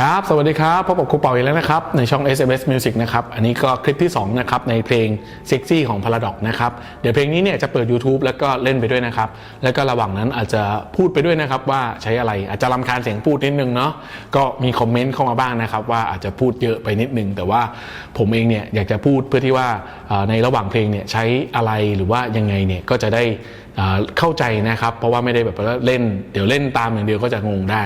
ครับ สวัสดีครับ พบกับครูเป่าอีกแล้วนะครับ ในช่อง SMS Music นะครับ อันนี้ก็คลิปที่ 2 นะครับ ในเพลง Sexy ของ Paradox นะครับ เดี๋ยวเพลงนี้เนี่ยจะเปิด YouTube แล้วก็เล่นไปด้วยนะครับ แล้วก็ระหว่างนั้นอาจจะพูดไปด้วยนะครับ ว่าใช้อะไรอาจจะรำคาญเสียงพูดนิดนึงเนาะก็มีคอมเมนต์เข้ามาบ้างนะครับ ว่าอาจจะพูดเยอะไปนิดนึง แต่ว่าผมเองเนี่ยอยากจะพูดเพื่อที่ว่าในระหว่างเพลงเนี่ยใช้อะไรหรือว่ายังไงเนี่ยก็จะได้เข้าใจนะครับ เพราะว่าไม่ได้แบบเล่นเดี๋ยวเล่นตามอย่างเดียวก็จะงงได้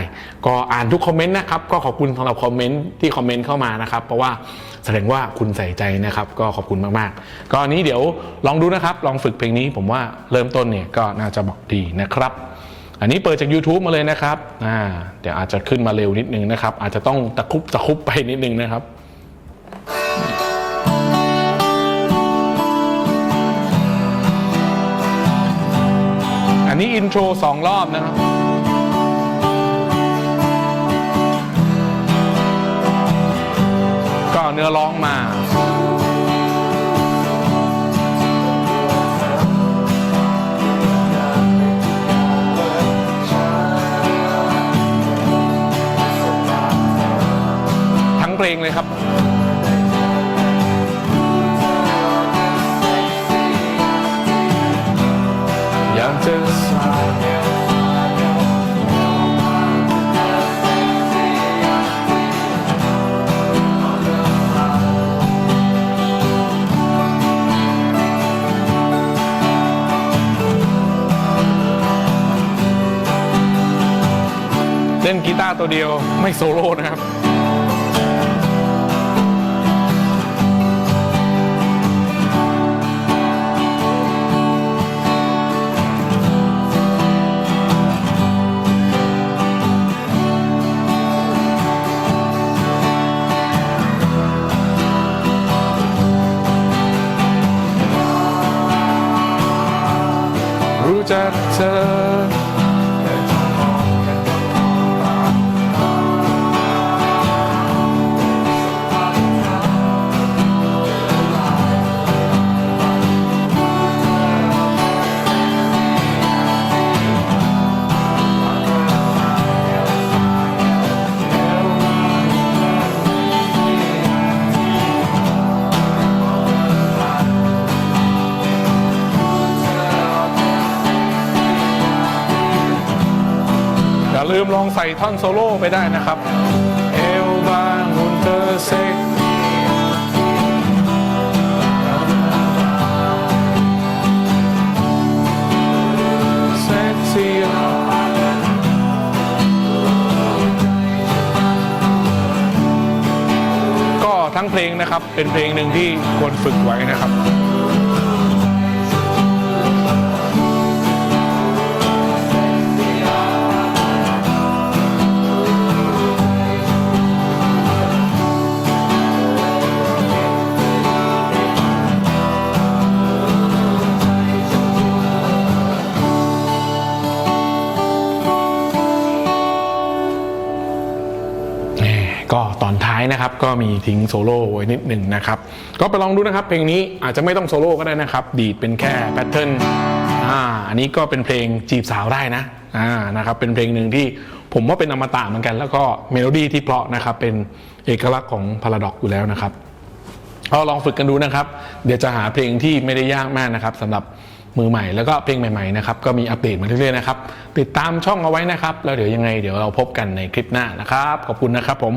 ก็อ่านทุกคอมเมนต์นะครับก็ขอบคุณสำหรับคอมเมนต์ที่คอมเมนต์เข้ามานะครับ เพราะว่าแสดงว่าคุณใส่ใจนะครับ ก็ขอบคุณมากๆ ก็อันนี้เดี๋ยวลองดูนะครับ ลองฝึกเพลงนี้ผมว่าเริ่มต้นเนี่ยก็น่าจะบอกดีนะครับ อันนี้เปิดจาก YouTube มาเลยนะครับอ่าเดี๋ยวอาจจะขึ้นมาเร็วนิดนึงนะครับ อาจจะต้องตะคุบตะคุบไปนิดนึงนะครับอันนี้อินโทรสองรอบนะครับ เนื้อร้องมาทั้งเพลงเลยครับอยากจะ เล่นกีตาร์ตัวเดียวไม่โซโล่นะครับรู้จักเธอ ลืมลองใส่ท่อนโซโล่ไปได้นะครับ เอลบางุนเตอร์เซ็กเซ็กซี่ก็ทั้งเพลงนะครับ เป็นเพลงหนึ่งที่ควรฝึกไว้นะครับ ก็ตอนท้ายนะครับก็มีทิ้งโซโล่ไว้นิดหนึ่งนะครับ ก็ไปลองดูนะครับ เพลงนี้อาจจะไม่ต้องโซโล่ก็ได้นะครับ ดีดเป็นแค่แพทเทิร์นอ่าอันนี้ก็เป็นเพลงจีบสาวได้นะอ่านะครับเป็นเพลงหนึ่งที่ผมว่าเป็นอมตะเหมือนกัน แล้วก็เมโลดี้ที่เพราะนะครับเป็นเอกลักษณ์ของพาราดอกอยู่แล้วนะครับก็ลองฝึกกันดูนะครับ เดี๋ยวจะหาเพลงที่ไม่ได้ยากมากนะครับสำหรับมือใหม่แล้วก็เพลงใหม่ๆนะครับก็มีอัปเดตมาเรื่อยๆนะครับติดตามช่องเอาไว้นะครับ แล้วเดี๋ยวยังไงเดี๋ยวเราพบกันในคลิปหน้านะครับ ขอบคุณนะครับผม